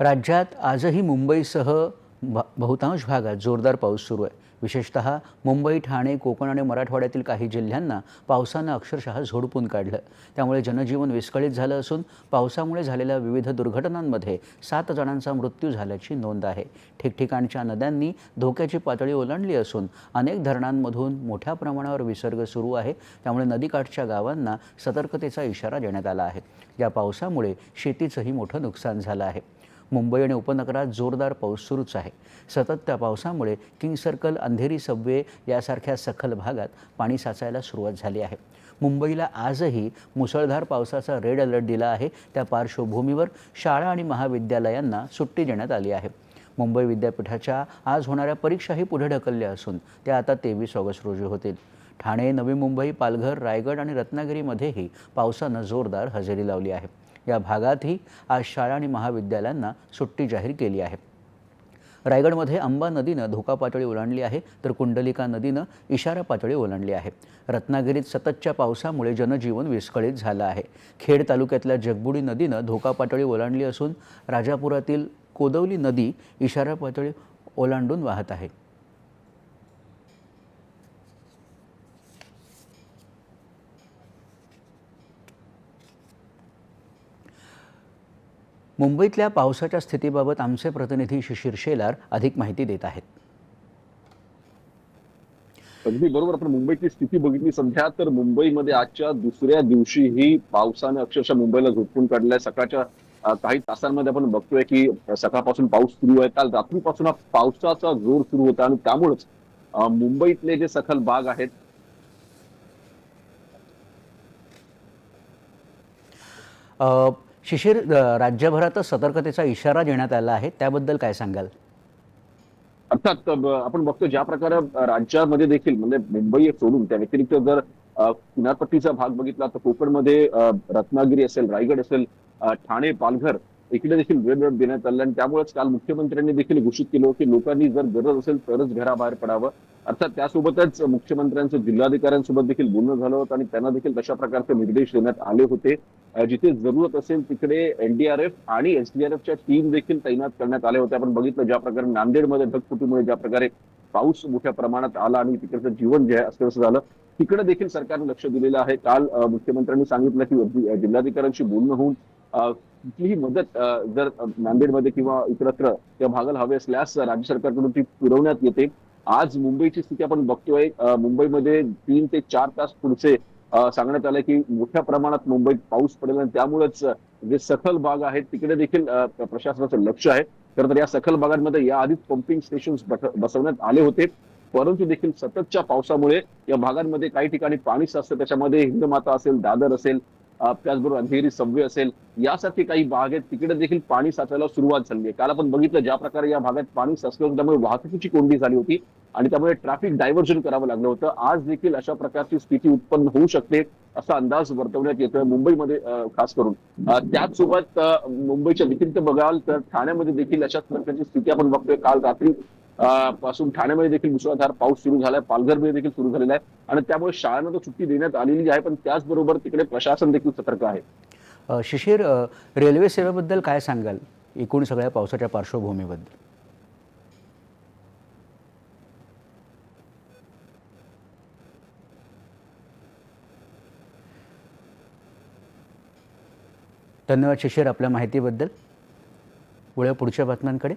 राज्यात आजही मुंबईसह भ बहुतांश भागात जोरदार पाऊस सुरू आहे. विशेषतः मुंबई ठाणे कोकण आणि मराठवाड्यातील काही जिल्ह्यांना पावसानं अक्षरशः झोडपून काढलं. त्यामुळे जनजीवन विस्कळीत झालं असून पावसामुळे झालेल्या विविध दुर्घटनांमध्ये सात जणांचा मृत्यू झाल्याची नोंद आहे. ठिकठिकाणच्या नद्यांनी धोक्याची पातळी ओलांडली असून अनेक धरणांमधून मोठ्या प्रमाणावर विसर्ग सुरू आहे. त्यामुळे नदीकाठच्या गावांना सतर्कतेचा इशारा देण्यात आला आहे. या पावसामुळे शेतीचंही मोठं नुकसान झालं आहे. मुंबई आणि उपनगरात जोरदार पाऊस सुरूच आहे. सतत त्या पावसामुळे किंग सर्कल अंधेरी सबवे यासारख्या सखल भागात पाणी साचायला सुरुवात झाली आहे. मुंबईला आजही मुसळधार पावसाचा रेड अलर्ट दिला आहे. त्या पार्श्वभूमीवर शाळा आणि महाविद्यालयांना सुट्टी देण्यात आली आहे. मुंबई विद्यापीठाच्या आज होणाऱ्या परीक्षाही पुढे ढकलल्या असून त्या आता तेवीस ऑगस्ट रोजी होतील. ठाणे नवी मुंबई पालघर रायगड आणि रत्नागिरीमध्येही पावसानं जोरदार हजेरी लावली आहे. या भागातही आज शाळा आणि महाविद्यालयांना सुट्टी जाहीर केली आहे. रायगडमध्ये अंबा नदीनं धोका पातळी ओलांडली आहे तर कुंडलिका नदीनं इशारा पातळी ओलांडली आहे. रत्नागिरीत सततच्या पावसामुळे जनजीवन विस्कळीत झालं आहे. खेड तालुक्यातल्या जगबुडी नदीनं धोका पातळी ओलांडली असून राजापुरातील कोदवली नदी इशारा पातळी ओलांडून वाहत आहे. मुंबईतल्या पावसाच्या स्थितीबाबत आमचे प्रतिनिधी शिशिर शेलार अधिक माहिती देत आहेत. अगदी बरोबर आपण मुंबईची स्थिती बघितली. सध्या तर मुंबईमध्ये आजच्या दुसऱ्या दिवशीही पावसाने अक्षरशः मुंबईला झोपून काढलाय. सकाळच्या काही तासांमध्ये आपण बघतोय की सकाळपासून पाऊस सुरू आहे. काल रात्रीपासून हा पावसाचा जोर सुरू होता आणि त्यामुळेच मुंबईतले जे सखल भाग आहेत अ, शिशिर राज्यभरातच सतर्कतेचा इशारा देण्यात आला आहे. त्याबद्दल काय सांगाल? अर्थात आपण बघतो ज्या प्रकारे राज्यामध्ये देखील म्हणजे मुंबई सोडून त्या व्यतिरिक्त जर किनारपट्टीचा भाग बघितला तर कोकणमध्ये रत्नागिरी असेल रायगड असेल ठाणे पालघर इकडे देखील रेड अलर्ट देण्यात आलं आणि त्यामुळेच काल मुख्यमंत्र्यांनी देखील घोषित केलं की लोकांनी जर गरज असेल तरच घराबाहेर पडावं. अर्थात त्यासोबतच मुख्यमंत्र्यांचं जिल्हाधिकाऱ्यांसोबत देखील बोलणं झालं होतं आणि त्यांना देखील तशा प्रकारचे निर्देश देण्यात आले होते. जिथे जरूरत असेल तिकडे एनडीआरएफ आणि एसडीआरएफच्या टीम देखील तैनात करण्यात आल्या होत्या. आपण बघितलं ज्या प्रकारे नांदेडमध्ये ढगफुटीमुळे ज्या प्रकारे पाऊस मोठ्या प्रमाणात आला आणि तिकडचं जीवन जे आहे अस्तव्यस्त झालं तिकडे देखील सरकारने लक्ष दिलेलं आहे. काल मुख्यमंत्र्यांनी सांगितलं की जिल्हाधिकाऱ्यांशी बोलणं होऊन कुठलीही मदत जर नांदेडमध्ये किंवा इतरत्र त्या भागाला हवे असल्यास राज्य सरकारकडून ती पुरवण्यात येते. आज मुंबईची स्थिती आपण बघतोय. मुंबईमध्ये तीन ते चार तास पुढचे सांगण्यात आलं की मोठ्या प्रमाणात मुंबईत पाऊस पडेल आणि त्यामुळेच जे सखल भाग आहेत तिकडे देखील प्रशासनाचं लक्ष आहे. खरं तर या सखल भागांमध्ये या आधीच पंपिंग स्टेशन बसवण्यात आले होते. परंतु देखील सततच्या पावसामुळे या भागांमध्ये काही ठिकाणी पाणी साचतं त्याच्यामध्ये हिंदमाता असेल दादर असेल त्याचबरोबर अंधेरी सबवे असेल यासारखे काही भाग आहेत. तिकडे देखील पाणी साचायला सुरुवात झाली आहे. काल आपण बघितलं ज्या प्रकारे या भागात पाणी साचलं त्यामुळे वाहतुकीची कोंडी झाली होती आणि त्यामुळे ट्रॅफिक डायव्हर्जन करावं लागलं होतं. आज देखील अशा प्रकारची स्थिती उत्पन्न होऊ शकते असा अंदाज वर्तवण्यात येतोय मुंबईमध्ये खास करून. त्याचसोबत मुंबईच्या व्यतिरिक्त बघाल तर ठाण्यामध्ये देखील अशाच प्रकारची स्थिती आपण बघतोय. काल रात्री पासून ठाण्यामध्ये देखील मुसळधार पाऊस सुरू झालाय पालघरमध्ये देखील सुरू झालेला आहे आणि त्यामुळे शाळांना तर सुट्टी देण्यात आलेली आहे पण त्याचबरोबर तिकडे प्रशासन देखील सतर्क आहे. शिशिर रेल्वे सेवेबद्दल काय सांगाल? एकूण सगळ्या पावसाच्या पार्श्वभूमीबद्दल. धन्यवाद शिशिर आपल्या माहितीबद्दल. वळूया पुढच्या बातम्यांकडे.